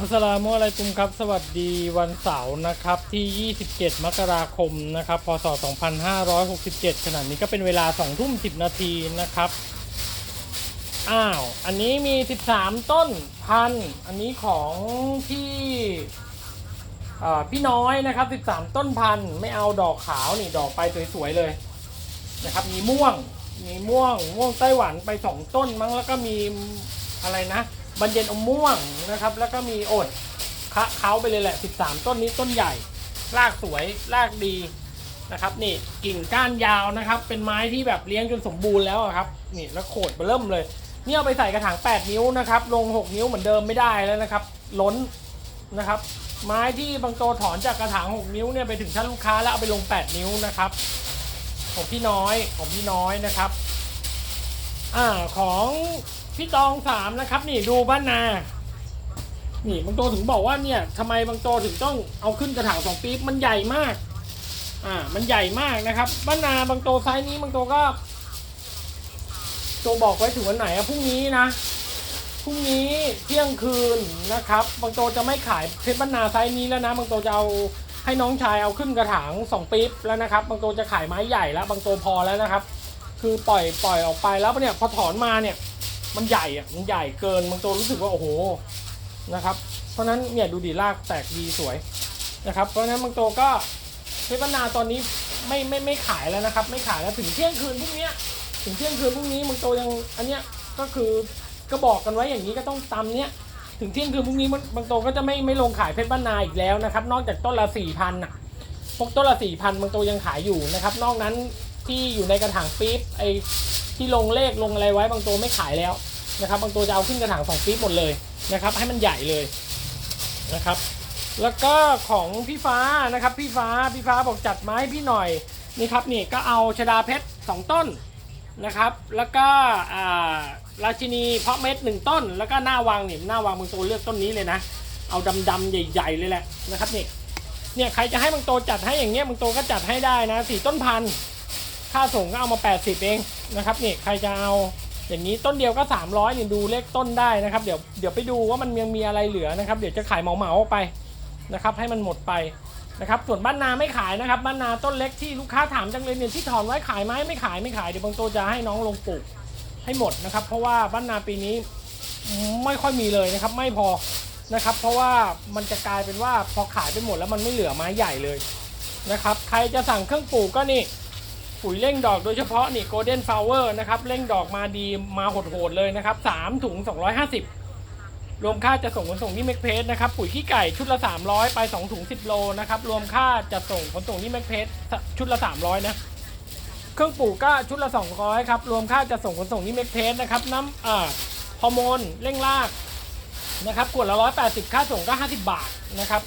อัสลามุอะลัยกุมครับ สวัสดีวันเสาร์นะครับที่ 27 มกราคมนะครับพศ 2567 ขณะนี้ก็เป็นเวลา 2 ทุ่ม 10 นาทีนะครับ อ้าว อันนี้มี 13 ต้นพัน อันนี้ของที่พี่น้อยนะครับ 13 ต้นพัน ไม่เอาดอกขาวนี่ดอกไปสวยๆเลยนะครับ มีม่วง มีม่วง ม่วงไต้หวันไป 2 ต้นมั้งแล้วก็มีอะไรนะ บรรเย็นอมม่วงนะครับ แล้วก็มีโอดคะเขาไปเลยแหละ 13 ต้นนี้ต้นใหญ่ รากสวย รากดีนะครับ นี่กิ่งก้านยาวนะครับ เป็นไม้ที่แบบเลี้ยงจนสมบูรณ์แล้วครับ นี่แล้วโขดเริ่มเลยนี่เอาไปใส่กระถาง 8 นิ้วนะครับ ลง 6 นิ้วเหมือนเดิมไม่ได้แล้วนะครับ ล้นนะครับ ไม้ที่บางโตถอนจากกระถาง 6 นิ้วเนี่ยไปถึงชั้นลูกค้าแล้วเอาไปลง 8 นิ้วนะครับของพี่น้อยของพี่น้อยนะครับ อ่าของ พี่ตองสามนะครับ นี่ดูบ้านนา นี่บางโตถึงบอกว่าเนี่ยทำไมบางโตถึงต้องเอาขึ้นกระถางสองปี๊บมันใหญ่มาก อ่า มันใหญ่มากนะครับบ้านนาบางโตไซส์นี้บางโตก็โตบอกไว้ถึงวันไหนอะพรุ่งนี้นะพรุ่งนี้เที่ยงคืนนะครับ บางโตจะไม่ขายเพชรบ้านนาไซส์นี้แล้วนะ บางโตจะเอาให้น้องชายเอาขึ้นกระถางสองปี๊บแล้วนะครับ บางโตจะขายไม้ใหญ่แล้ว บางโตพอแล้วนะครับ คือปล่อยปล่อยออกไปแล้วเนี่ยพอถอนมาเนี่ย มันใหญ่อะมันใหญ่เกินบางตัวรู้สึกว่าโอ้โหนะครับ เพราะฉะนั้นเนี่ยดูดีรากแตกดีสวยนะครับ เพราะฉะนั้นบางตัวก็เพชรบรรณาตอนนี้ไม่ไม่ไม่ขายแล้วนะครับ ไม่ขายแล้วถึงเที่ยงคืนพรุ่งเนี้ยถึงเที่ยงคืนพรุ่งนี้บางตัวยังอันเนี้ยก็คือก็บอกกันไว้อย่างนี้ก็ต้องตามเนี้ยถึงเที่ยงคืนพรุ่งนี้มันบางตัวก็จะไม่ไม่ลงขายเพชรบรรณาอีกแล้วนะครับ นอกจากต้นละสี่พันอะพวกต้นละสี่พันบางตัวยังขายอยู่นะครับ นอกนั้นที่อยู่ในกระถางปี๊บไอที่ลงเลขลงอะไรไว้บางตัวไม่ขายแล้ว นะครับบางตัวจะเอาขึ้นกระถางสองปี๊บหมดเลยนะครับ ให้มันใหญ่เลยนะครับ แล้วก็ของพี่ฟ้านะครับ พี่ฟ้าพี่ฟ้าบอกจัดไม้พี่หน่อยนี่ครับนี่ก็เอาชดาเพชรสองต้นนะครับ แล้วก็ราชินีเพาะเม็ดหนึ่งต้น แล้วก็หน้าวังเนี่ยหน้าวังบางตัวเลือกต้นนี้เลยนะเอาดำๆใหญ่ ๆ เลยแหละนะครับนี่เนี่ยใครจะให้บางตัวจัดให้อย่างเงี้ยบางตัวก็จัดให้ได้นะสี่ต้นพันค่าส่งก็เอามา 80 เองนะครับนี่ใครจะเอา อย่างนี้ต้นเดียวก็ 300นี่ยดูเลขต้นได้นะครับ เดี๋ยวเดี๋ยวไปดูว่ามันยังมีอะไรเหลือนะครับ เดี๋ยวจะขายเหมาๆออกไปนะครับ ให้มันหมดไปนะครับส่วนบ้านนาไม่ขายนะครับ บ้านนาต้นเล็กที่ลูกค้าถามจังเลยเนี่ยที่ถอนไว้ขายไหมไม่ขายไม่ขายเดี๋ยวบางตัวจะให้น้องลงปลูกให้หมดนะครับ เพราะว่าบ้านนาปีนี้ไม่ค่อยมีเลยนะครับ ไม่พอนะครับ เพราะว่ามันจะกลายเป็นว่าพอขายไปหมดแล้วมันไม่เหลือไม้ใหญ่เลยนะครับ ใครจะสั่งเครื่องปลูกก็นี่ ปุ๋ยเร่งดอกโดยเฉพาะนี่ Golden Flower นะครับเร่งดอกมาดีมาโหดๆเลยนะครับ3ถุง 250 รวมค่าจะส่งขนส่งที่เมกเพสนะครับปุ๋ยขี้ไก่ชุดละ 300 ไป 2 ถุง 10 โลนะครับรวมค่าจะส่งขนส่งที่เมกเพสชุดละ 300 นะ เครื่องปลูกก็ชุดละ 200 ครับรวมค่าจะส่งขนส่งที่เมกเพสนะครับน้ำอ่าฮอร์โมนเร่งรากนะครับขวดละ 180 ค่าส่งก็ 50 บาทนะครับ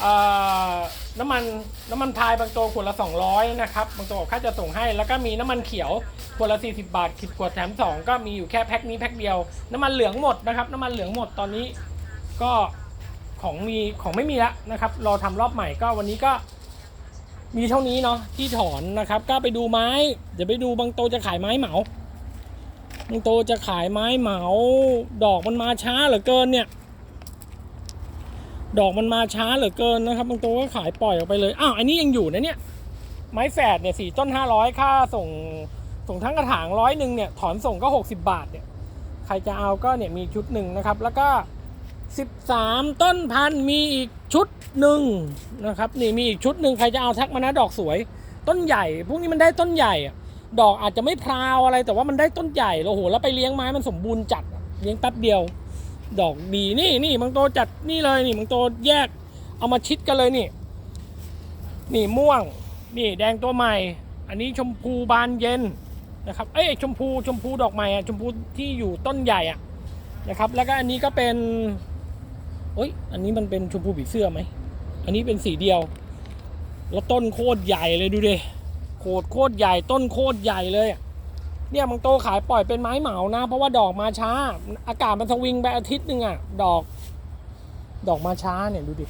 เอ่อ น้ำมันน้ำมันพายบางตัวขวดละ 200 นะครับบางตัวค่าจะส่งให้ แล้วก็มีน้ำมันเขียวขวดละ 40 บาทคิดขวดแถม 2 ก็มีอยู่แค่แพ็คนี้แพ็คเดียว น้ำมันเหลืองหมดนะครับ น้ำมันเหลืองหมดตอนนี้ ก็ของมีของไม่มีละนะครับรอทำรอบใหม่ก็วันนี้ก็ มีเท่านี้เนาะที่ถอนนะครับ ก็ไปดูไม้ เดี๋ยวไปดูบางโตจะขายไม้เหมาบางโตจะขายไม้เหมา ดอกมันมาช้าเหลือเกินเนี่ย ดอกมันมาช้าเหลือเกินนะครับบางตัวก็ขายปล่อยออกไปเลยอ้าวอันนี้ยังอยู่นะเนี่ยไม้แฝดเนี่ยสี่ต้นห้าร้อยค่าส่งส่งทั้งกระถางร้อยหนึ่งเนี่ยถอนส่งก็หกสิบาทเนี่ยใครจะเอาก็เนี่ยมีชุดหนึ่งนะครับ แล้วก็สิบสามต้นพันมีอีกชุดหนึ่งนะครับนี่มีอีกชุดหนึ่งใครจะเอาทักมานะดอกสวย ต้นใหญ่ พวกนี้มันได้ต้นใหญ่ ดอกอาจจะไม่พราวอะไร แต่ว่ามันได้ต้นใหญ่โอ้โหแล้วไปเลี้ยงไม้มันสมบูรณ์จัดเลี้ยงแป๊บเดียว ดอกดีนี่นี่บางโตจัดนี่เลยนี่บางโตแยก เอามาชิดกันเลยนี่ นี่ม่วง นี่แดงตัวใหม่ อันนี้ชมพูบานเย็นนะครับเอ้ยชมพูชมพูดอกใหม่อะชมพูที่อยู่ต้นใหญ่อะนะครับ แล้วก็อันนี้ก็เป็นเอ้ยอันนี้มันเป็นชมพูผีเสื้อไหมอันนี้เป็นสีเดียว แล้วต้นโคตรใหญ่เลยดูดิโคตรโคตรใหญ่ต้นโคตรใหญ่เลยอะ เนี่ยมังโตขายปล่อยเป็นไม้เหมานะ เพราะว่าดอกมาช้า อากาศมันสวิงไปอาทิตย์หนึ่งอะดอก ดอกมาช้าเนี่ยดูดิ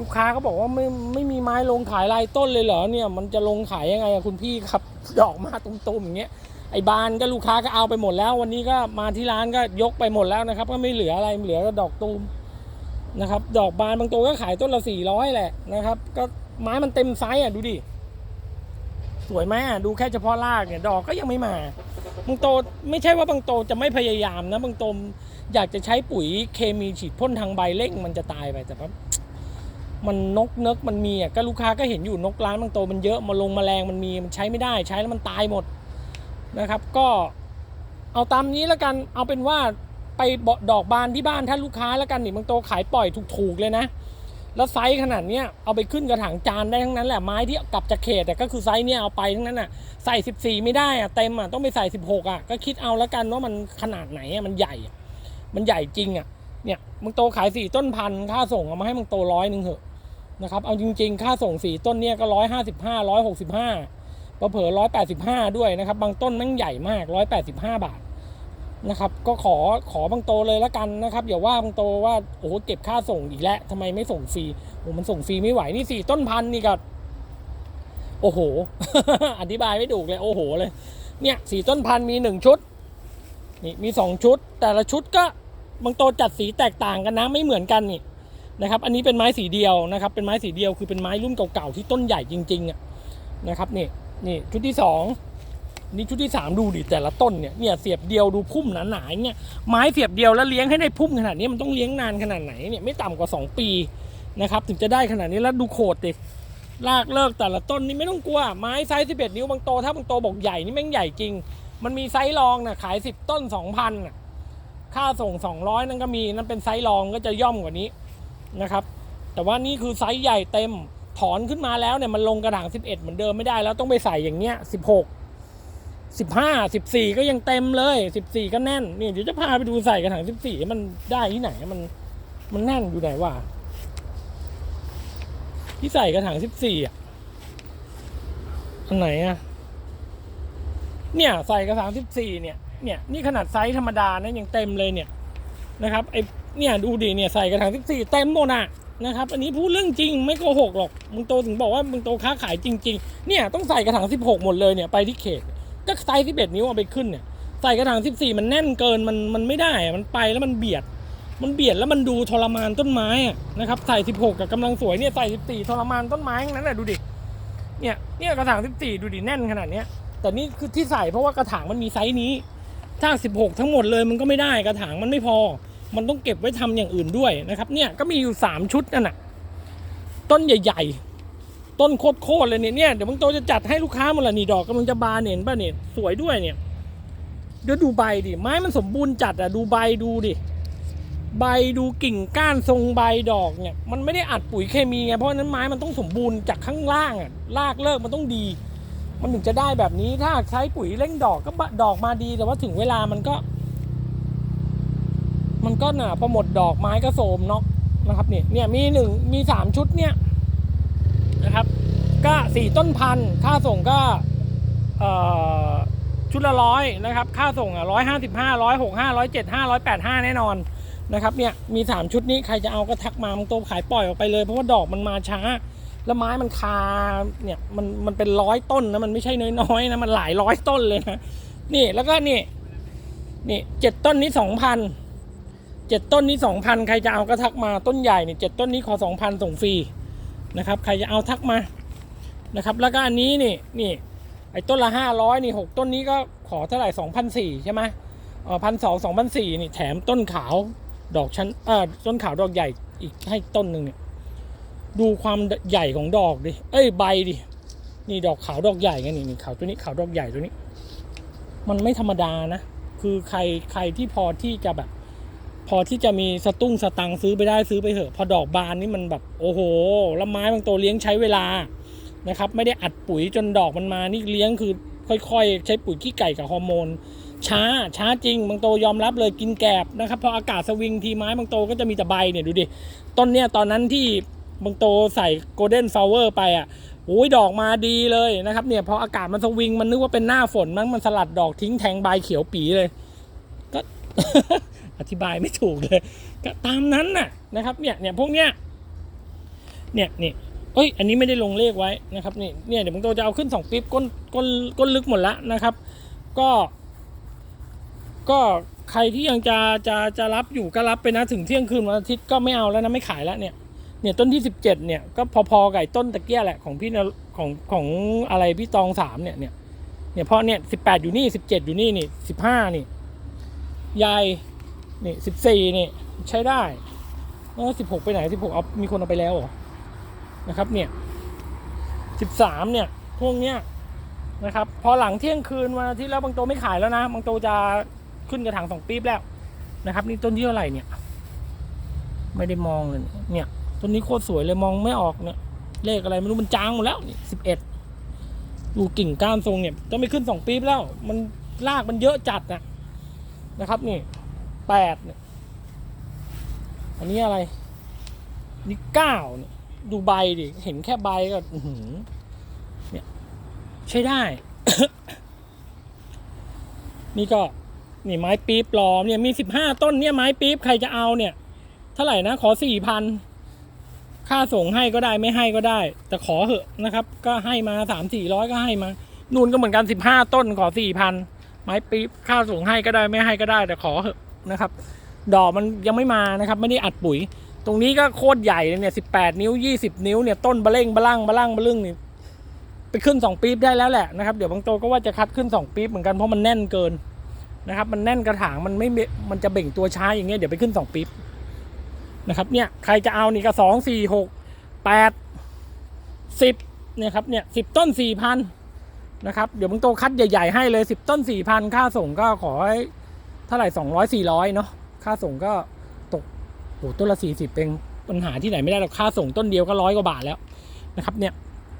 ลูกค้าเขาบอกว่าไม่ไม่มีไม้ลงขายรายต้นเลยเหรอเนี่ย มันจะลงขายยังไงอะคุณพี่ครับ ดอกมาตุ้มๆอย่างเงี้ยไอ้บานก็ลูกค้าก็เอาไปหมดแล้ว วันนี้ก็มาที่ร้านก็ยกไปหมดแล้วนะครับ ก็ไม่เหลืออะไรเหลือก็ดอกตูมนะครับ ดอกบานบางตัวก็ขายต้นละสี่ร้อยแหละนะครับ ก็ไม้มันเต็มไซส์อะดูดิ สวยไหมอะดูแค่เฉพาะรากเนี่ยดอกก็ยังไม่มาบางโตไม่ใช่ว่าบางโตจะไม่พยายามนะบางโตอยากจะใช้ปุ๋ยเคมีฉีดพ่นทางใบเร่งมันจะตายไปแต่ว่ามันนกเนกมันมีอะก็ลูกค้าก็เห็นอยู่นกร้านบางโตมันเยอะมาลงมแมลงมันมีมันใช้ไม่ได้ใช้แล้วมันตายหมดนะครับ ก็เอาตามนี้แล้วกันเอาเป็นว่าไปดอกบานที่บ้านถ้าลูกค้าแล้วกันนี่บางโตขายปล่อยถูกๆเลยนะ แล้วไซส์ขนาดเนี้ยเอาไปขึ้นกระถางจานได้ทั้งนั้นแหละไม้ที่กลับจากเขตแต่ก็คือไซส์เนี้ยเอาไปทั้งนั้นอะใส่ 14 ไม่ได้อะเต็มอะต้องไปใส่ 16 อะ ก็คิดเอาแล้วกันว่ามันขนาดไหนอะมันใหญ่อะมันใหญ่จริงอะเนี่ยมึงโตขายสี่ต้นพันค่าส่งเอามาให้มึงโตร้อยหนึ่งเถอะนะครับเอาจริง ๆ ค่าส่งสี่ต้นเนี้ยก็ร้อยห้าสิบห้าร้อยหกสิบห้าเผลอร้อยแปดสิบห้าด้วยนะครับบางต้นม่งใหญ่มากร้อยแปดสิบห้าบาท นะครับก็ขอขอบางโตเลยละกันนะครับอย่าว่าบางโตว่าโอ้โหเก็บค่าส่งอีกแล้วทำไมไม่ส่งฟรีโอ้มันส่งฟรีไม่ไหวนี่สี่ต้นพันนี่ก็โอ้โห อธิบายไม่ถูกเลย โอ้โหเลย เนี่ยสี่ต้นพันมีหนึ่งชุดนี่มีสองชุด แต่ละชุดก็บางโตจัดสีแตกต่างกันนะไม่เหมือนกันนี่นะครับ อันนี้เป็นไม้สีเดียวนะครับ เป็นไม้สีเดียวคือเป็นไม้รุ่นเก่าๆที่ต้นใหญ่จริงๆอะนะครับนี่นี่ชุดที่สอง นี่ชุดที่สามดูดิแต่ละต้นเนี่ยเนี่ยเสียบเดียวดูพุ่มหนาๆเนี่ยไม้เสียบเดียวแล้วเลี้ยงให้ได้พุ่มขนาดนี้มันต้องเลี้ยงนานขนาดไหนเนี่ยไม่ต่ำกว่า 2 ปีนะครับถึงจะได้ขนาดนี้แล้วดูโขดดิลากเลิกแต่ละต้นนี่ไม่ต้องกลัวไม้ไซส์11 นิ้วบางโตถ้าบางโตบอกใหญ่นี่แม่งใหญ่จริง มันมีไซส์รองนะขาย 10 ต้น 2,000น่ะค่าส่ง 200 นั่นก็มีนั่นเป็นไซส์รองก็จะย่อมกว่านี้นะครับ แต่ว่านี่คือไซส์ใหญ่เต็มถอนขึ้นมาแล้วเนี่ยมันลงกระถาง 11 เหมือนเดิมไม่ได้แล้วต้องไปใส่อย่างเงี้ย16 สิบห้าสิบสี่ก็ยังเต็มเลยสิบสี่ก็แน่น นี่เดี๋ยวจะพาไปดูใส่กระถางสิบสี่มันได้ที่ไหนมันมันแน่นอยู่ไหนวะที่ใส่กระถางสิบสี่อะอันไหนอะเนี่ยใส่กระถางสิบสี่เนี่ยเนี่ยนี่ขนาดไซส์ธรรมดานะยังเต็มเลยเนี่ยนะครับไอเนี่ยดูดิเนี่ยใส่กระถางสิบสี่เต็มหมดอะนะครับ อันนี้พูดเรื่องจริงไม่โกหกหรอกมึงโตถึงบอกว่ามึงโตค้าขายจริง ๆ เนี่ยต้องใส่กระถางสิบหกหมดเลยเนี่ยไปที่เขต ก็ไซส์11 นิ้วเอาไปขึ้นเนี่ยใส่กระถาง 14 มันแน่นเกินมันมันไม่ได้มันไปแล้วมันเบียด มันเบียดแล้วมันดูทรมานต้นไม้นะครับใส่ 16 กับกำลังสวยเนี่ยใส่ 14 ทรมานต้นไม้ทั้งนั้นแหละดูดิเนี่ยเนี่ยกระถาง 14 ดูดิแน่นขนาดเนี้ยแต่นี่คือที่ใส่เพราะว่ากระถางมันมีไซส์นี้ ถ้า 16 ทั้งหมดเลยมันก็ไม่ได้กระถางมันไม่พอ มันต้องเก็บไว้ทำอย่างอื่นด้วยนะครับเนี่ยก็มีอยู่ 3 ชุดนั่นน่ะต้นใหญ่ ๆ ต้นโคตรๆเลยเนี่ยเนี่ยเดี๋ยวบางโตจะจัดให้ลูกค้าหมดละนี่ดอกกำลังจะบานเนียเห็นป่ะเนี่ยสวยด้วยเนี่ยเดี๋ยวดูใบดิไม้มันสมบูรณ์จัดอะดูใบดูดิใบดูกิ่งก้านทรงใบดอกเนี่ย มันไม่ได้อัดปุ๋ยเคมีไงเพราะฉะนั้นไม้มันต้องสมบูรณ์จากข้างล่างอะรากเลิกมันต้องดี มันถึงจะได้แบบนี้ถ้าใช้ปุ๋ยเร่งดอกก็บะดอกมาดีแต่ว่าถึงเวลามันก็ มันก็หนาพอหมดดอกไม้ก็โสมเนาะนะครับเนี่ยเนี่ยมีหนึ่งมีสามชุดเนี่ยนะครับ ก็สี่ต้นพันค่าส่งก็ชุดละร้อยนะครับ ค่าส่งอะร้อยห้าสิบห้าร้อยหกห้าร้อยเจ็ดห้าร้อยแปดห้าแน่นอนนะครับเนี่ยมีสามชุดนี้ใครจะเอาก็ทักมามึงโตขายปล่อยออกไปเลย เพราะว่าดอกมันมาช้า แล้วไม้มันคาเนี่ยมันมันเป็นร้อยต้นนะมันไม่ใช่น้อยๆนะมันหลายร้อยต้นเลยนะนี่แล้วก็นี่นี่เจ็ดต้นนี้สองพันเจ็ดต้นนี้สองพันใครจะเอาก็ทักมาต้นใหญ่เนี่ยเจ็ดต้นนี้ขอสองพันส่งฟรีนะครับ ใครจะเอาทักมา นะครับ แล้วก็อันนี้นี่นี่ไอ้ต้นละห้าร้อยนี่หกต้นนี้ก็ขอเท่าไหร่สองพันสี่ใช่ไหมเออพันสองสองพันสี่นี่แถมต้นขาวดอกชั้นเออต้นขาวดอกใหญ่อีกให้ต้นหนึ่งเนี่ยดูความใหญ่ของดอกดิเอ้ยใบดินี่ดอกขาวดอกใหญ่ไงนี่นี่ขาวตัวนี้ขาวดอกใหญ่ตัวนี้ มันไม่ธรรมดานะคือใครใครที่พอที่จะแบบ พอที่จะมีสตุ้งสตังซื้อไปได้ซื้อไปเถอะ พอดอกบานนี่มันแบบโอ้โหแล้วไม้บางตัวเลี้ยงใช้เวลา นะครับ ไม่ได้อัดปุ๋ยจนดอกมันมานี่เลี้ยงคือค่อยๆ ใช้ปุ๋ยขี้ไก่กับฮอร์โมน ช้าช้าจริงบางโตยอมรับเลยกินแกบนะครับพออากาศสวิงทีไม้บางโตก็จะมีแต่ใบเนี่ยดูดิต้นเนี่ยตอนนั้นที่บางโตใส่โกลเด้นฟลาเวอร์ไปอะโอ้ยดอกมาดีเลยนะครับเนี่ยพออากาศมันสวิงมันนึกว่าเป็นหน้าฝนมั้งมันสลัดดอกทิ้งแทงใบเขียวปีเลย ก็อธิบายไม่ถูกเลย ก็ตามนั้นน่ะนะครับเนี่ยเนี่ยพวกเนี้ยเนี่ยนี่ เอ้ย อันนี้ไม่ได้ลงเลขไว้นะครับนี่เนี่ยเดี๋ยวมึงโตจะเอาขึ้นสองปิ๊บก้นก้นก้นลึกหมดละนะครับ ก็ ก็ใครที่ยังจะจะจะรับอยู่ก็รับไปนะถึงเที่ยงคืนวันอาทิตย์ก็ไม่เอาแล้วนะไม่ขายแล้วเนี่ยเนี่ยต้นที่สิบเจ็ดเนี่ยก็พอๆกับไอ้ต้นตะเกียแหละของพี่ของของอะไรพี่ตองสามเนี่ยเนี่ยเนี่ยเพราะเนี่ยสิบแปดอยู่นี่สิบเจ็ดอยู่นี่นี่สิบห้านี่ยายนี่สิบสี่นี่ใช้ได้เออสิบหกไปไหนสิบหกเอามีคนเอาไปแล้วเหรอ นะครับเนี่ยสิบสามเนี่ยพวกเนี้ยนะครับพอหลังเที่ยงคืนวันอาทิตย์แล้วบางโตไม่ขายแล้วนะบางโตจะขึ้นกระถางสองปี๊บแล้วนะครับ นี่ต้นที่เท่าไหร่เนี่ย ไม่ได้มองเลยเนี่ยต้นนี้โคตรสวยเลยมองไม่ออกเนี่ย เลขอะไรไม่รู้มันจางหมดแล้วนี่สิบเอ็ดดูกิ่งก้านทรงเนี่ยต้องไม่ขึ้นสองปี๊บแล้ว มันรากมันเยอะจัดนะนะครับนี่แปดเนี่ยอันนี้อะไรนี่เก้าเนี่ย ดูใบดิ เห็นแค่ใบก็เนี่ย ใช้ได้ นี่ก็ นี่ไม้ปี๊บปลอม เนี่ยมีสิบห้าต้นเนี่ยไม้ปี๊บใครจะเอาเนี่ย เท่าไหร่นะ ขอสี่พันค่าส่งให้ก็ได้ไม่ให้ก็ได้ แต่ขอเหอะนะครับ ก็ให้มาสามสี่ร้อยก็ให้มานูนก็เหมือนกันสิบห้าต้นขอสี่พันไม้ปี๊บค่าส่งให้ก็ได้ไม่ให้ก็ได้ แต่ขอเหอะนะครับ ดอกมันยังไม่มานะครับ ไม่ได้อัดปุ๋ย ตรงนี้ก็โคตรใหญ่เลยเนี่ยสิบแปดนิ้วยี่สิบนิ้วเนี่ยต้นบะเล่งบะลั่งบะลั่งบะลึงนี่ไปขึ้นสองปี๊บได้แล้วแหละนะครับเดี๋ยวบางโตก็ว่าจะคัดขึ้นสองปี๊บเหมือนกันเพราะมันแน่นเกินนะครับ มันแน่นกระถางมันไม่เมมันจะเบ่งตัวช้าอย่างเงี้ยเดี๋ยวไปขึ้นสองปี๊บนะครับเนี่ยใครจะเอานี่ก็สองสี่หกแปดสิบเนี่ยครับเนี่ยสิบต้นสี่พันนะครับเดี๋ยวมึงโตคัดใหญ่ๆให้เลยสิบต้นสี่พันค่าส่งก็ขอให้เท่าไหร่สองร้อยสี่ร้อยเนาะค่าส่งก็ โหต้นละสี่สิบเองปัญหาที่ไหนไม่ได้หรอกค่าส่งต้นเดียวก็ร้อยกว่าบาทแล้วนะครับ เนี่ย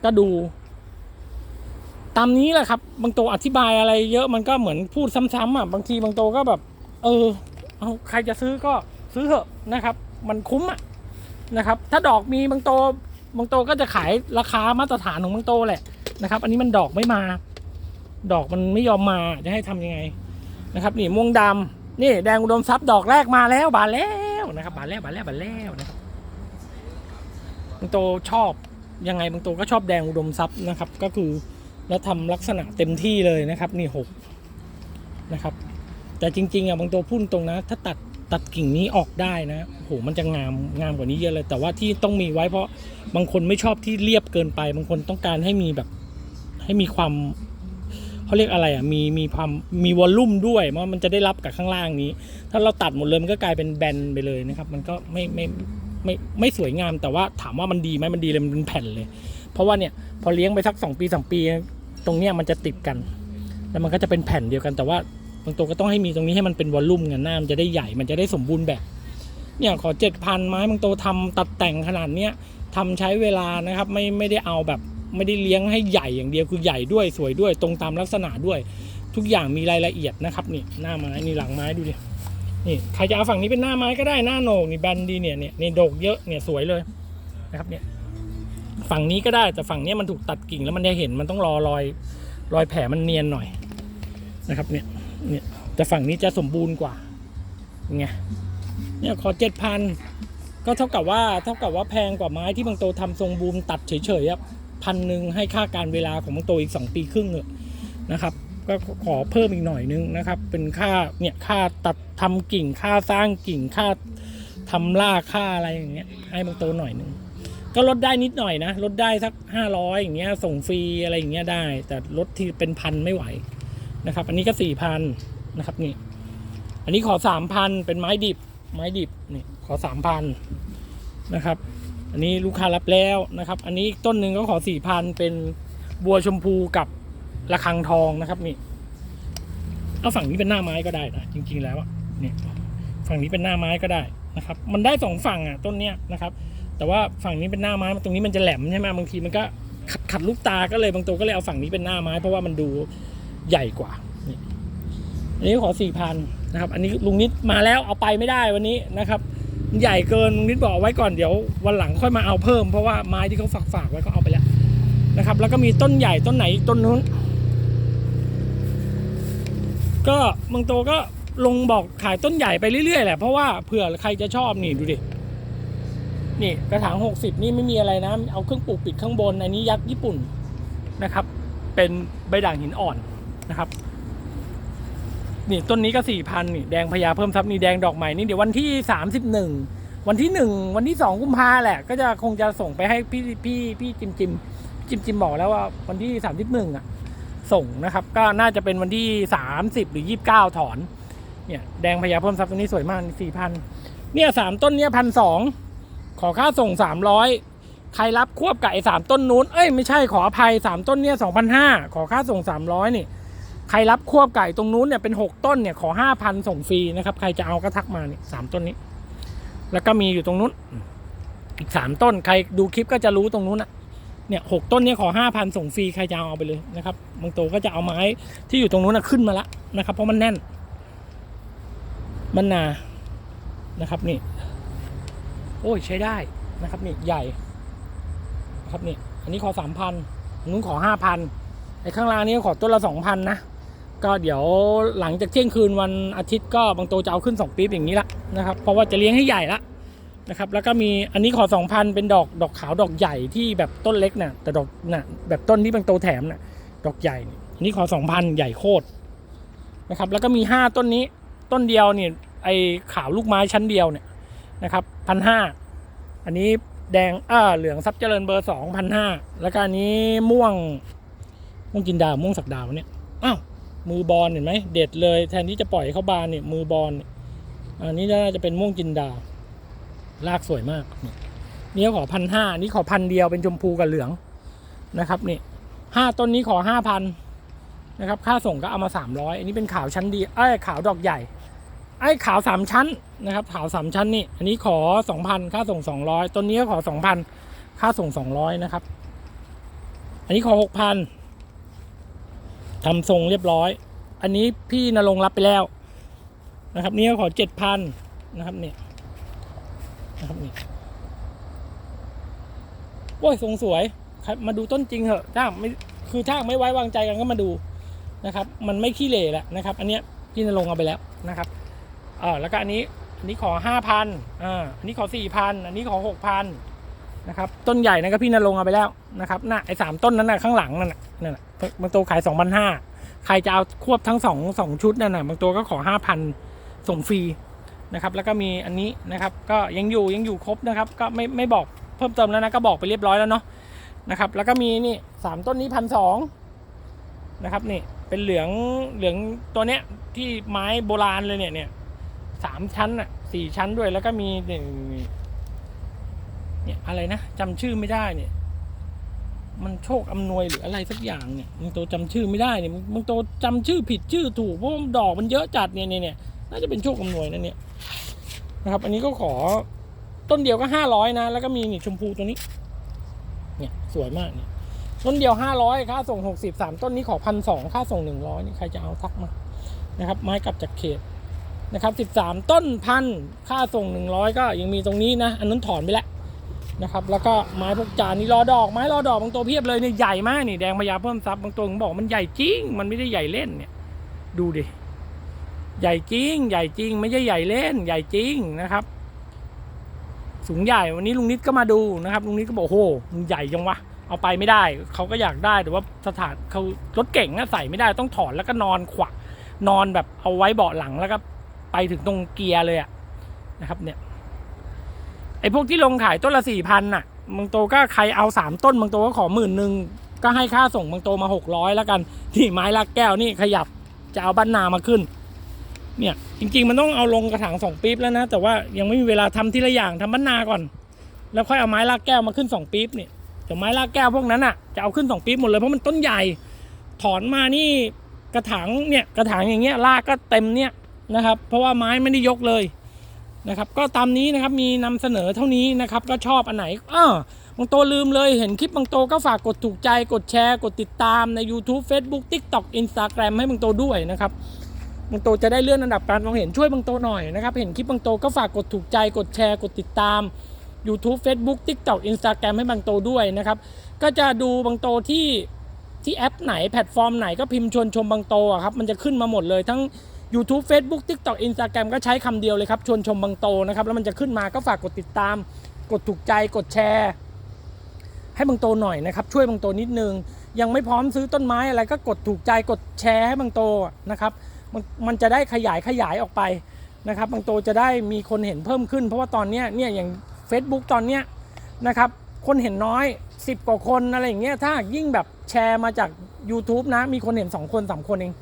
ก็ดู ตามนี้แหละครับ บางโตอธิบายอะไรเยอะมันก็เหมือนพูดซ้ำๆอะบางทีบางโตก็แบบ เออเอาใครจะซื้อก็ซื้อเถอะนะครับ มันคุ้มอะนะครับ ถ้าดอกมีบางโตบางโตก็จะขายราคามาตรฐานของบางโตแหละนะครับ อันนี้มันดอกไม่มา ดอกมันไม่ยอมมาจะให้ทำยังไงนะครับ นี่ม่วงดำนี่แดงอุดมทรัพย์ดอกแรกมาแล้วบานแล้ว นะครับบานแล้วบานแล้วบานแล้วนะครับบางโตชอบยังไงบางโตก็ชอบแดงอุดมทรัพย์นะครับ ก็คือแล้วทำลักษณะเต็มที่เลยนะครับนี่หกนะครับ แต่จริงๆอะบางตัวพูดตรงนะ ถ้าตัดตัดกิ่งนี้ออกได้นะโหมันจะงามงามกว่านี้เยอะเลย แต่ว่าที่ต้องมีไว้เพราะบางคนไม่ชอบที่เรียบเกินไป บางคนต้องการให้มีแบบให้มีความ เขาเรียกอะไรอะมีมีความมีวอลลุ่มด้วยเพราะมันจะได้รับกับข้างล่างนี้ ถ้าเราตัดหมดเลยมันก็กลายเป็นแบนไปเลยนะครับ มันก็ไม่ไม่ไม่ไม่สวยงาม แต่ว่าถามว่ามันดีไหมมันดีเลยมันเป็นแผ่นเลย เพราะว่าเนี่ยพอเลี้ยงไปสักสองปีสามปี ตรงเนี้ยมันจะติดกัน แล้วมันก็จะเป็นแผ่นเดียวกันแต่ว่าบางตัวก็ต้องให้มีตรงนี้ให้มันเป็นวอลลุ่มกันหน้ามันจะได้ใหญ่มันจะได้สมบูรณ์แบบเนี่ยขอเจ็ดพันไม้บางตัวทำตัดแต่งขนาดเนี้ยทำใช้เวลานะครับไม่ไม่ได้เอาแบบ ไม่ได้เลี้ยงให้ใหญ่อย่างเดียวคือใหญ่ด้วยสวยด้วยตรงตามลักษณะด้วย ทุกอย่างมีรายละเอียดนะครับนี่หน้าไม้นี่หลังไม้ดูดินี่ใครจะเอาฝั่งนี้เป็นหน้าไม้ก็ได้หน้าโหนกนี่แบนดีเนี่ยเนี่ยนี่โดกเยอะเนี่ยสวยเลยนะครับเนี่ยฝั่งนี้ก็ได้แต่ฝั่งนี้มันถูกตัดกิ่งแล้วมันจะเห็นมันต้องรอรอยรอยแผลมันเนียนหน่อยนะครับเนี่ยเนี่ยแต่ฝั่งนี้จะสมบูรณ์กว่าไงเนี่ยขอเจ็ดพันก็เท่ากับว่าเท่ากับว่าแพงกว่าไม้ที่บางโตทำทรงบูมตัดเฉยๆอะ พันหนึ่งให้ค่าการเวลาของบางโตอีก 2 ปีครึ่งเลยนะครับ ก็ขอเพิ่มอีกหน่อยนึงนะครับ เป็นค่าเนี่ยค่าตัดทำกิ่งค่าสร้างกิ่งค่าทำรากค่าอะไรอย่างเงี้ยให้บางโตหน่อยนึงก็ลดได้นิดหน่อยนะลดได้สักห้าร้อยอย่างเงี้ยส่งฟรีอะไรอย่างเงี้ยได้ แต่ลดที่เป็นพันไม่ไหวนะครับ อันนี้ก็สี่พันนะครับนี่อันนี้ขอสามพันเป็นไม้ดิบไม้ดิบนี่ขอสามพันนะครับ อันนี้ลูกค้ารับแล้วนะครับ อันนี้ต้นหนึ่งก็ขอสี่พันเป็นบัวชมพูกับระฆังทองนะครับนี่เอาฝั่งนี้เป็นหน้าไม้ก็ได้นะจริง ๆ แล้วอะนี่ยฝั่งนี้เป็นหน้าไม้ก็ได้นะครับ มันได้สองฝั่งอะต้นเนี้ยนะครับ แต่ว่าฝั่งนี้เป็นหน้าไม้ตรงนี้มันจะแหลมใช่ไหมบางทีมันก็ขัดขัดลูกตาก็เลยบางตัวก็เลยเอาฝั่งนี้เป็นหน้าไม้ เพราะว่ามันดูใหญ่กว่านี่อันนี้ขอสี่พันนะครับ อันนี้ลุงนิดมาแล้วเอาไปไม่ได้วันนี้นะครับ ใหญ่เกินลุงนิดบอกไว้ก่อนเดี๋ยววันหลังค่อยมาเอาเพิ่มเพราะว่าไม้ที่เขาฝากฝากไว้ก็เอาไปแล้วนะครับ แล้วก็มีต้นใหญ่ต้นไหนต้นนู้น ก็บางโตวก็ลงบอกขายต้นใหญ่ไปเรื่อยๆแหละเพราะว่าเผื่อใครจะชอบนี่ดูดินี่กระถางหกสิบนี่ไม่มีอะไรนะ เอาเครื่องปลูกปิดข้างบนอันนี้ยักษ์ญี่ปุ่นนะครับ เป็นใบด่างหินอ่อนนะครับ นี่ต้นนี้ก็สี่พันนี่แดงพญาเพิ่มทรัพย์นี่แดงดอกใหม่นี่เดี๋ยววันที่สามสิบหนึ่งวันที่หนึ่งวันที่สองกุมภาแหละ ก็จะคงจะส่งไปให้พี่พี่พี่จิมจิมจิมจิมบอกแล้วว่าวันที่สามสิบหนึ่งอะ ส่งนะครับ ก็น่าจะเป็นวันที่สามสิบหรือยี่สิบเก้าถอน เนี่ยแดงพญาเพิ่มทรัพย์ตัวนี้สวยมากสี่พันเนี่ยสามต้นเนี่ยพันสองขอค่าส่งสามร้อยใครรับควบกับไอ้สามต้นนู้นเอ้ยไม่ใช่ขออภัยสามต้นเนี่ยสองพันห้าขอค่าส่งสามร้อยนี่ ใครรับควบไก่ตรงนู้นเนี่ยเป็นหกต้นเนี่ยขอห้าพันส่งฟรีนะครับ ใครจะเอาก็ทักมาเนี่ยสามต้นนี้ แล้วก็มีอยู่ตรงนู้น อีกสามต้น ใครดูคลิปก็จะรู้ตรงนู้นอะเนี่ยหกต้นนี่ยขอห้าพันส่งฟรีใครจะเอาเอาไปเลยนะครับบางโตก็จะเอาไม้ที่อยู่ตรงนู้นนะขึ้นมาละนะครับ เพราะมันแน่น มันหนานะครับนี่ โอ้ยใช้ได้นะครับนี่ใหญ่นะครับนี่อันนี้ขอสามพันนู้นขอห้าพันไอ้ข้างล่างนี้ขอต้นละสองพันนะ ก็เดี๋ยวหลังจากเที่ยงคืนวันอาทิตย์ก็บางโตจะเอาขึ้นสองปี๊บอย่างนี้ละนะครับ เพราะว่าจะเลี้ยงให้ใหญ่ละนะครับ แล้วก็มีอันนี้ขอสองพันเป็นดอกดอกขาวดอกใหญ่ที่แบบต้นเล็กน่ะแต่ดอกน่ะแบบต้นที่บางโตแถมน่ะดอกใหญ่นี่อันนี้ขอสองพันใหญ่โคตรนะครับ แล้วก็มีห้าต้นนี้ต้นเดียวเนี่ยไอ้ขาวลูกไม้ชั้นเดียวเนี่ยนะครับพันห้าอันนี้แดงอ่าเหลืองซับเจริญเบอร์สองพันห้าแล้วก็อันนี้ม่วงม่วงจินดาม่วงสักดาวเนี่ยอ้าว มือบอลเห็นไหมเด็ดเลย แทนที่จะปล่อยเขาบานเนี่ยมือบอลอันนี้น่าจะเป็นม่วงจินดา ลากสวยมากนี่ขอพันห้านี่ขอพันเดียวเป็นชมพูกับเหลืองนะครับนี่ห้าต้นนี้ขอห้าพันนะครับ ค่าส่งก็เอามาสามร้อยอันนี้เป็นขาวชั้นดีไอ้ขาวดอกใหญ่ ไอ้ขาวสามชั้นนะครับ ขาวสามชั้นนี่ อันนี้ขอสองพันค่าส่งสองร้อยต้นนี้ก็ขอสองพันค่าส่งสองร้อยนะครับ อันนี้ขอหกพัน ทำทรงเรียบร้อย อันนี้พี่นรงรับไปแล้ว นะครับ นี่ก็ขอเจ็ดพันนะครับเนี่ยนะครับนี่โอ้ยทรงสวยครับมาดูต้นจริงเหอะถ้าไม่คือถ้าไม่ไว้วางใจกันก็มาดูนะครับ มันไม่ขี้เหร่แหละนะครับ อันเนี้ยพี่นรงเอาไปแล้วนะครับเออแล้วก็อันนี้อันนี้ขอห้าพันอ่าอันนี้ขอสี่พันอันนี้ขอหกพัน นะครับต้นใหญ่นะก็พี่นรงเอาไปแล้วนะครับน่ะไอ้สามต้นนั้นน่ะข้างหลังนั่นน่ะนั่นน่ะบางตัวขายสองพันห้าใครจะเอาควบทั้งสองสองชุดนั่นน่ะบางตัวก็ขอห้าพันส่งฟรีนะครับแล้วก็มีอันนี้นะครับก็ยังอยู่ยังอยู่ครบนะครับ ก็ไม่ไม่บอกเพิ่มเติมแล้วนะก็บอกไปเรียบร้อยแล้วเนาะนะครับแล้วก็มีนี่สามต้นนี้พันสองนะครับนี่เป็นเหลืองเหลืองตัวเนี้ยที่ไม้โบราณเลยเนี่ยเนี่ยสามชั้นอะสี่ชั้นด้วยแล้วก็มี เนี่ยอะไรนะจำชื่อไม่ได้เนี่ย มันโชคอำนวยหรืออะไรสักอย่างเนี่ยมึงโตจำชื่อไม่ได้เนี่ยมึงโตจำชื่อผิดชื่อถูกเพราะดอกมันเยอะจัดเนี่ยเนี่ยเนี่ยน่าจะเป็นโชคอำนวยนะเนี่ยนะครับ อันนี้ก็ขอต้นเดียวก็ห้าร้อยนะ แล้วก็มีนี่ชมพูตัวนี้ เนี่ยสวยมากเนี่ยต้นเดียวห้าร้อยค่าส่งหกสิบสามต้นนี้ขอพันสองค่าส่งหนึ่งร้อยนี่ใครจะเอาทักมานะครับ ไม้กลับจากเขตนะครับ13ต้นพันค่าส่ง100ก็ยังมีตรงนี้นะ อันนั้นถอนไปแล้ว นะครับแล้วก็ไม้พวกจานนี่รอดอกไม้รอดอกบางตัวเพียบเลยเนี่ยใหญ่มากนี่แดงพญาเพิ่มซับบางตัวผมบอกมันใหญ่จริง มันไม่ได้ใหญ่เล่นเนี่ยดูดิใหญ่จริง ใหญ่จริง ไม่ใช่ใหญ่เล่น ใหญ่จริงนะครับ สูงใหญ่วันนี้ลุงนิดก็มาดูนะครับลุงนิดก็บอกโอ้โหมันใหญ่จังวะเอาไปไม่ได้เขาก็อยากได้แต่ว่าสถานเขารถเก่งนะใส่ไม่ได้ต้องถอนแล้วก็นอนขวานอนแบบเอาไว้เบาะหลังแล้วก็ไปถึงตรงเกียร์เลยอะนะครับเนี่ย ไอ้พวกที่ลงขายต้นละสี่พันน่ะบางโตก็ใครเอาสามต้นบางโตก็ขอหมื่นหนึ่งก็ให้ค่าส่งบางโตมาหกร้อยแล้วกันนี่ไม้ลักแก้วนี่ขยับจะเอาบ้านนามาขึ้น เนี่ยจริง ๆ มันต้องเอาลงกระถางสองปี๊บแล้วนะ แต่ว่ายังไม่มีเวลาทำทีละอย่างทำบ้านนาก่อน แล้วค่อยเอาไม้ลากแก้วมาขึ้นสองปี๊บเนี่ยแต่ไม้ลากแก้วพวกนั้นอะจะเอาขึ้นสองปี๊บหมดเลยเพราะมันต้นใหญ่ ถอนมานี่กระถางเนี่ยกระถางอย่างเงี้ยลากก็เต็มเนี่ยนะครับ เพราะว่าไม้ไม่ได้ยกเลย นะครับก็ตามนี้นะครับมีนำเสนอเท่านี้นะครับก็ชอบอันไหนอ้อบางโตลืมเลยเห็นคลิปบางโตก็ฝากกดถูกใจกดแชร์ กดติดตามใน YouTube Facebook TikTok Instagram ให้บางโตด้วยนะครับบางโตจะได้เลื่อนอันดับการมองเห็นช่วยบางโตหน่อยนะครับเห็นคลิปบางโตก็ฝากกดถูกใจกดแชร์ กดติดตาม YouTube Facebook TikTok Instagram ให้บางโตด้วยนะครับก็จะดูบางโตที่ที่แอปไหนแพลตฟอร์มไหนก็พิมพ์ชวนชมบางโตอะครับมันจะขึ้นมาหมดเลยทั้ง YouTube Facebook TikTok Instagram ก็ใช้คำเดียวเลยครับ ชวนชมบางโตนะครับ แล้วมันจะขึ้นมาก็ฝากกดติดตาม กดถูกใจกดแชร์ ให้บางโตหน่อยนะครับ ช่วยบางโตนิดนึง ยังไม่พร้อมซื้อต้นไม้อะไรก็กดถูกใจกดแชร์ให้บางโตนะครับมันมันจะได้ขยายขยายออกไปนะครับบางโตจะได้มีคนเห็นเพิ่มขึ้น เพราะว่าตอนนี้เนี่ยอย่าง Facebook ตอนเนี้ยนะครับคนเห็นน้อย 10 กว่าคนอะไรอย่างเงี้ยถ้ายิ่งแบบแชร์มาจาก YouTube นะมีคนเห็น 2 คน 3 คนเอง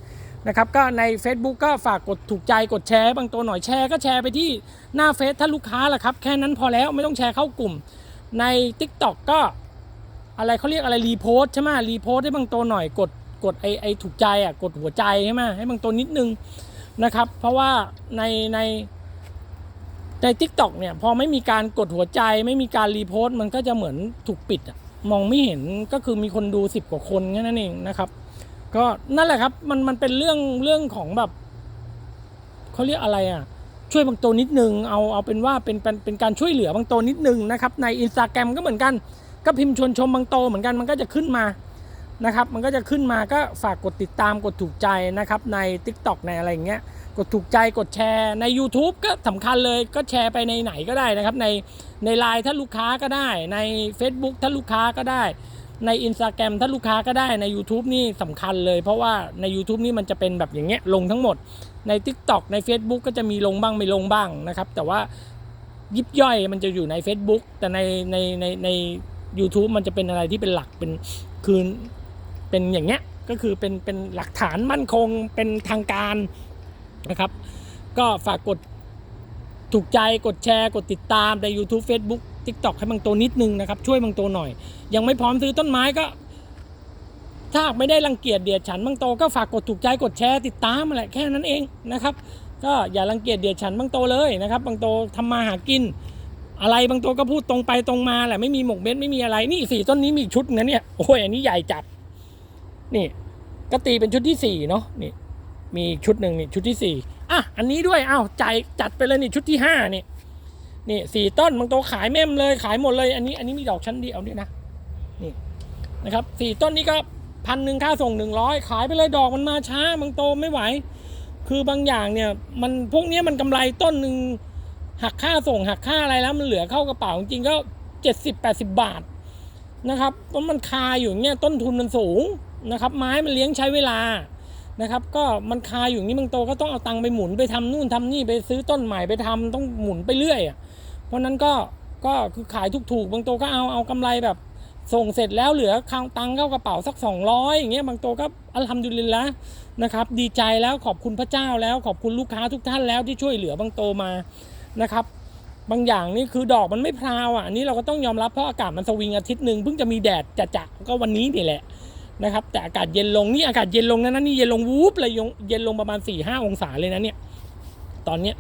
นะครับก็ใน Facebook ก็ฝากกดถูกใจกดแชร์ให้บางตัวหน่อยแชร์ก็แชร์ไปที่หน้าเฟซถ้าลูกค้าล่ะครับ แค่นั้นพอแล้วไม่ต้องแชร์เข้ากลุ่ม ใน TikTok ก็อะไรเขาเรียกอะไรรีโพสใช่ไหมรีโพสให้บางตัวหน่อยกดกดไอไอถูกใจอะกดหัวใจใช่ไหมให้บางตัวนิดนึงนะครับ เพราะว่าในในใน t ิ k t o k เนี่ยพอไม่มีการกดหัวใจ ไม่มีการรีโพสต์มันก็จะเหมือนถูกปิดอะมองไม่เห็นก็คือมีคนดูสิบกว่าคนแค่นั้นเองนะครับ ก็นั่นแหละครับมันมันเป็นเรื่องเรื่องของแบบเขาเรียกอะไรอะ ช่วยบางตัวนิดนึงเอาเอาเป็นว่าเป็นเป็นเป็นการช่วยเหลือบางตัวนิดนึงนะครับ ในอินสตาแกรมก็เหมือนกัน ก็พิมพ์ชวนชมบางโตเหมือนกันมันก็จะขึ้นมานะครับ มันก็จะขึ้นมาก็ฝากกดติดตามกดถูกใจนะครับ ใน Tik t o อกในอะไรอย่างเงี้ยกดถูกใจกดแชร์ใน YouTube ก็สำคัญเลยก็แชร์ไปในไหนก็ได้นะครับ ในในไลน์ถ้าลูกค้าก็ได้ใน Facebook ถ้าลูกค้าก็ได้ ใน Instagram ถ้าลูกค้าก็ได้ใน YouTube นี่สำคัญเลย เพราะว่าใน YouTube นี่มันจะเป็นแบบอย่างเงี้ยลงทั้งหมดใน TikTok ใน Facebook ก็จะมีลงบ้างไม่ลงบ้างนะครับ แต่ว่ายิบย่อยมันจะอยู่ใน Facebook แต่ในในในใน YouTube มันจะเป็นอะไรที่เป็นหลักเป็นคือเป็นอย่างเงี้ยก็คือเป็นเป็นหลักฐานมั่นคงเป็นทางการนะครับ ก็ฝากกดถูกใจกดแชร์ กดติดตามใน YouTube Facebook TikTok ให้บางตัวนิดนึงนะครับช่วยบางตัวหน่อย ยังไม่พร้อมซื้อต้นไม้ก็ ถ้าไม่ได้รังเกียจเดียดฉันบางโตก็ฝากกดถูกใจกดแชร์ติดตามมาแหละแค่นั้นเองนะครับ ก็อย่ารังเกียจเดียดฉันบางโตเลยนะครับ บางโตทำมาหากิน อะไรบางตัวก็พูดตรงไปตรงมาแหละไม่มีหมกเม็ดไม่มีอะไรนี่สี่ต้นนี้มีชุดนะเนี่ยโอ้ยอันนี้ใหญ่จัดนี่ก็ตีเป็นชุดที่สี่เนาะนี่มีชุดหนึ่งนี่ชุดที่สี่อะอันนี้ด้วยอ้าวจ่ายจัดไปเลยนี่ชุดที่ห้านี่ นี่สี่ต้นบางตัวขายแม่มเลยขายหมดเลย อันนี้อันนี้มีดอกชั้นเดียวด้วยนะนี่นะครับสี่ต้นนี้ก็พันหนึ่งค่าส่งหนึ่งร้อยขายไปเลยดอกมันมาช้าบางโตไม่ไหว คือบางอย่างเนี่ยมันพวกนี้มันกำไรต้นหนึ่งหักค่าส่งหักค่าอะไรแล้วมันเหลือเข้ากระเป๋าจริงก็เจ็ดสิบแปดสิบบาทนะครับเพราะมันคาอยู่อย่างเงี้ยต้นทุนมันสูงนะครับ ไม้มันเลี้ยงใช้เวลานะครับ ก็มันคาอยู่อย่างนี้บางโตก็ต้องเอาตังค์ไปหมุนไปทำนู่นทำนี่ไปซื้อต้นใหม่ไปทำต้องหมุนไปเรื่อยอะ เพราะนั้นก็ก็คือขายถูกๆบางโตก็เอาเอากำไรแบบส่งเสร็จแล้วเหลือคางตังเข้ากระเป๋าสัก 200 อย่างเงี้ยบางโตก็อัลฮัมดุลิลละนะครับ ดีใจแล้วขอบคุณพระเจ้าแล้วขอบคุณลูกค้าทุกท่านแล้วที่ช่วยเหลือบางโตมานะครับ บางอย่างนี่คือดอกมันไม่พราวอะอันนี้เราก็ต้องยอมรับเพราะอากาศมันสวิงอาทิตย์หนึ่งเพิ่งจะมีแดดจะๆก็วันนี้นี่แหละนะครับ แต่อากาศเย็นลงนี่อากาศเย็นลงนะนะนี่เย็นลงวูบเลยเย็นลงประมาณ4ี่ห้าองศาเลยนะเนี่ยตอนเนี้ย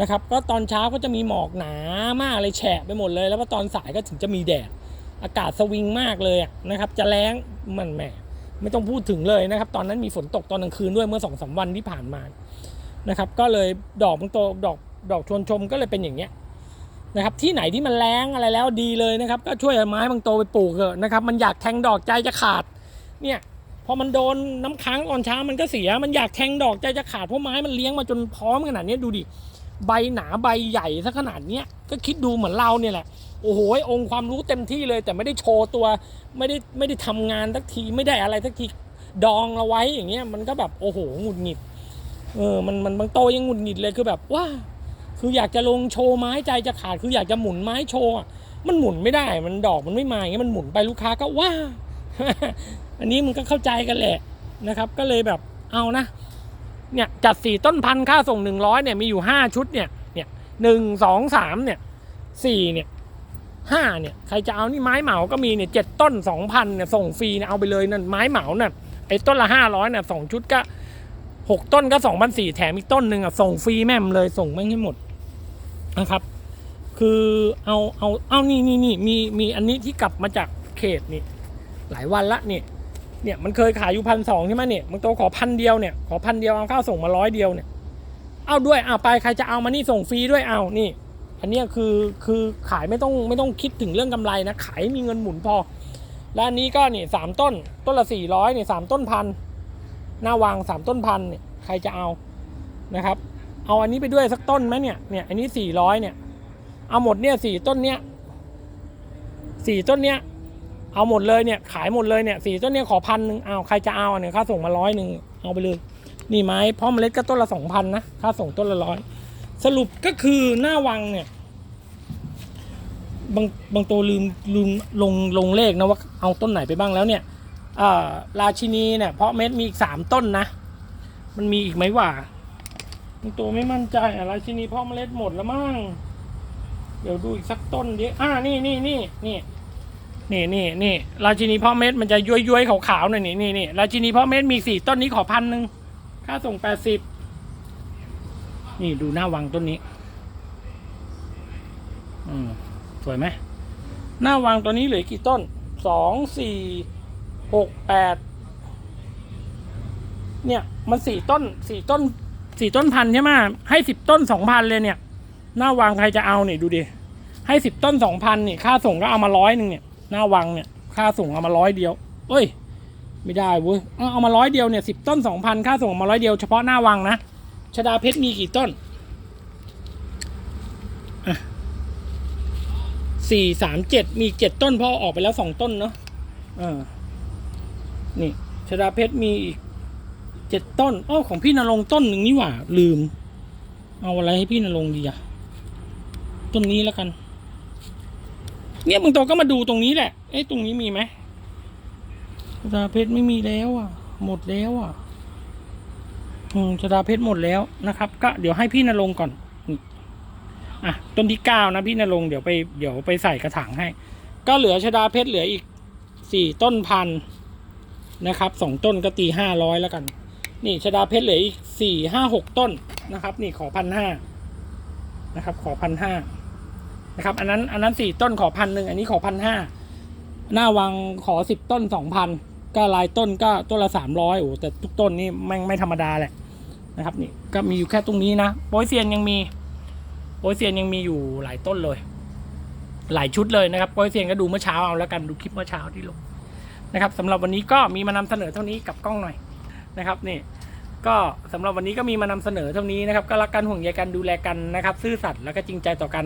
นะครับก็ตอนเช้าก็จะมีหมอกหนามากเลยแฉะไปหมดเลย แล้วก็ตอนสายก็ถึงจะมีแดด อากาศสวิงมากเลยนะครับ จะแรงมันแหมไม่ต้องพูดถึงเลยนะครับ ตอนนั้นมีฝนตกตอนกลางคืนด้วยเมื่อสองสาวันที่ผ่านมานะครับ ก็เลยดอกบางตัวดอกดอกชวนชมก็เลยเป็นอย่างเงี้ยนะครับที่ไหนที่มันแรงอะไรแล้วดีเลยนะครับ ก็ช่วยเอาไม้บางโตไปปลูกเถอะนะครับ มันอยากแทงดอกใจจะขาดเนี่ยพอมันโดนน้ำค้างตอนเช้ามันก็เสีย มันอยากแทงดอกใจจะขาดเพราะไม้มันเลี้ยงมาจนพร้อมขนาดนี้ดูดิ ใบหนาใบใหญ่ซะขนาดเนี้ยก็คิดดูเหมือนเราเนี่ยแหละโอ้โหองค์ความรู้เต็มที่เลย แต่ไม่ได้โชว์ตัวไม่ได้ไม่ได้ทำงานสักทีไม่ได้อะไรสักทีดองเอาไว้อย่างเงี้ยมันก็แบบโอ้โหหงุดหงิดเออมันมันบางโตยังหงุดหงิดเลยคือแบบว้าคืออยากจะลงโชว์ไม้ใจจะขาดคืออยากจะหมุนไม้โชว์มันหมุนไม่ได้มันดอกมันไม่มาอย่างเงี้ยมันหมุนไปลูกค้าก็ว้าอันนี้มันก็เข้าใจกันแหละนะครับ ก็เลยแบบเอานะ เนี่ยจัดสี่ต้นพันธุ์ค่าส่งหนึ่งร้อยเนี่ยมีอยู่ห้าชุดเนี่ยเนี่ยหนึ่งสองสามเนี่ยสี่เนี่ยห้าเนี่ยใครจะเอานี่ไม้เหมาก็มีเนี่ยเจ็ดต้นสองพันเนี่ยส่งฟรีเนี่ยเอาไปเลยนั่นไม้เหมาน่ะไอ้ต้นละห้าร้อยเนี่ยสองชุดก็หกต้นก็สองพันสี่แถมอีกต้นหนึ่งอะส่งฟรีแม่มเลยส่งแม่งให้หมดนะครับ คือเอาเอาเอานี่นี่นี่มีมีอันนี้ที่กลับมาจากเขตนี่หลายวันละเนี่ย เนี่ยมันเคยขายอยู่พันสองใช่ไหมเนี่ยมันโตขอพันเดียวเนี่ยขอพันเดียวเอาข้าวส่งมาร้อยเดียวเนี่ยเอาด้วยเอาไปใครจะเอามานี่ส่งฟรีด้วยเอานี่ อันนี้คือคือขายไม่ต้องไม่ต้องคิดถึงเรื่องกำไรนะขายมีเงินหมุนพอแล้วอันนี้ก็นี่สามต้นต้นละสี่ร้อยเนี่ยสามต้นพันหน้าวางสามต้นพันเนี่ยใครจะเอานะครับ เอาอันนี้ไปด้วยสักต้นไหมเนี่ยเนี่ยอันนี้สี่ร้อยเนี่ยเอาหมดเนี่ยสี่ต้นเนี้ยสี่ต้นเนี้ย เอาหมดเลยเนี่ยขายหมดเลยเนี่ยสี่ต้นเนี่ยขอพันหนึ่งเอาใครจะเอาเนี่ยค่าส่งมาร้อยหนึ่งเอาไปเลยนี่ไม้พาะเมล็ดก็ต้นละสองพันนะค่าส่งต้นละร้อยสรุปก็คือหน้าวังเนี่ยบางบางตัวลืมลืมลงลงเลขนะว่าเอาต้นไหนไปบ้างแล้วเนี่ยอ่าราชินีเนี่ยเพาะเม็ดมีอีกสามต้นนะ มันมีอีกไหมวะบางตัวไม่มั่นใจอะราชินีเพาะเมล็ดหมดแล้วมั้งเดี๋ยวดูอีกสักต้นดิอ่านี่นี่นี่นี่ นี่นี่นี่ราชินีพาะเม็ดมันจะย้วยย้วยๆขาวๆหน่อยนี่นี่นี่ราชินีพาะเม็ดมีสี่ต้นนี้ขอพันหนึ่งค่าส่งแปดสิบนี่ดูหน้าวังต้นนี้ อืมสวยไหมหน้าวางตัวนี้เหลือกี่ต้นสองสี่หกแปดเนี่ย มันสี่ต้นสี่ต้นสี่ต้นพันใช่ไหมให้สิบต้นสองพันเลยเนี่ย หน้าวางใครจะเอาเนี่ยดูดิ ให้สิบต้นสองพันนี่ค่าส่งก็เอามาร้อยหนึ่งเนี่ย หน้าวางเนี่ย ค่าส่งเอามาร้อยเดียว เอ้ย ไม่ได้เว้ยเอามาร้อยเดียวเนี่ยสิบต้นสองพันค่าส่งมาร้อยเดียวเฉพาะหน้าวางนะชดาเพชรมีกี่ต้นสี่สามเจ็ดมีเจ็ดต้นพราะออกไปแล้วสองต้นเนาะอ่านี่ชดาเพชรมีอีกเจ็ดต้นอ้อของพี่นรงต้นหนึ่งนี่หว่า ลืม เอาอะไรให้พี่นรงดีอะต้นนี้แล้วกัน เนี่ยมึงโตก็มาดูตรงนี้แหละ เอ๊ะตรงนี้มีไหมชดาเพชรไม่มีแล้วอะ หมดแล้วอะ อืมชดาเพชรหมดแล้วนะครับ ก็เดี๋ยวให้พี่นรงก่อนอะต้นที่เก้านะพี่นรงเดี๋ยวไปเดี๋ยวไปใส่กระถางให้ ก็เหลือชดาเพชรเหลืออีกสี่ต้นพันนะครับสองต้นก็ตีห้าร้อยแล้วกัน นี่ชดาเพชรเหลืออีกสี่ห้าหกต้นนะครับ นี่ขอพันห้านะครับ ขอพันห้า นะครับอันนั้นอันนั้นสี่ต้นขอพันหนึ่งอันนี้ขอพันห้าหน้าวังขอสิบต้นสองพันก็ลายต้นก็ต้นละสามร้อยโอ้แต่ทุกต้นนี่แม่งไม่ธรรมดาแหละนะครับนี่ก็มีอยู่แค่ตรงนี้นะโปยเซียนยังมีโปยเซียนยังมีอยู่หลายต้นเลย หลายชุดเลยนะครับโปยเซียนก็ดูเมื่อเช้าเอาแล้วกันดูคลิปเมื่อเช้าที่ลงนะครับสำหรับวันนี้ก็มีมานำเสนอเท่านี้กับกล้องหน่อยนะครับนี่ก็สำหรับวันนี้ก็มีมานำเสนอเท่านี้นะครับก็รักกันห่วงใยกันดูแลกันนะครับ ซื่อสัตย์แล้วก็จริงใจต่อกัน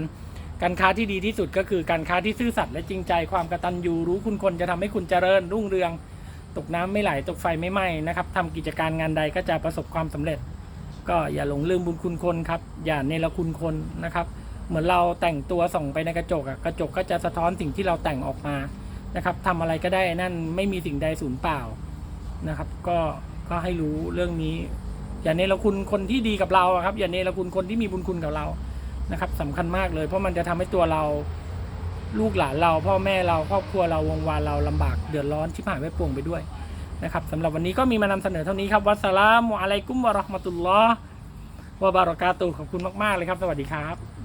การค้าที่ดีที่สุดก็คือการค้าที่ซื่อสัตย์และจริงใจความกระตัญญูรู้คุณคนจะทำให้คุณเจริญรุ่งเรือง ตกน้ำไม่ไหลตกไฟไม่ไหม้นะครับทำกิจการงานใดก็จะประสบความสำเร็จ ก็อย่าหลงลืมบุญคุณคนครับอย่าเนรคุณคนนะครับ เหมือนเราแต่งตัวส่องไปในกระจกอะกระจกก็จะสะท้อนสิ่งที่เราแต่งออกมานะครับทำอะไรก็ได้นั่นไม่มีสิ่งใดสูญเปล่านะครับ ก็ก็ให้รู้เรื่องนี้ อย่าเนรคุณคนที่ดีกับเราครับ อย่าเนรคุณคนที่มีบุญคุณกับเรา นะครับสำคัญมากเลย เพราะมันจะทำให้ตัวเราลูกหลานเรา พ่อแม่เราครอบครัวเราวงวานเราลำบากเดือดร้อนชิบหายไปป่วงไปด้วยนะครับสำหรับวันนี้ก็มีมานำเสนอเท่านี้ครับวัสลามุอะลัยกุมวะราะห์มะตุลลอฮ์วะบารอกาตูขอบคุณมากๆเลยครับ สวัสดีครับ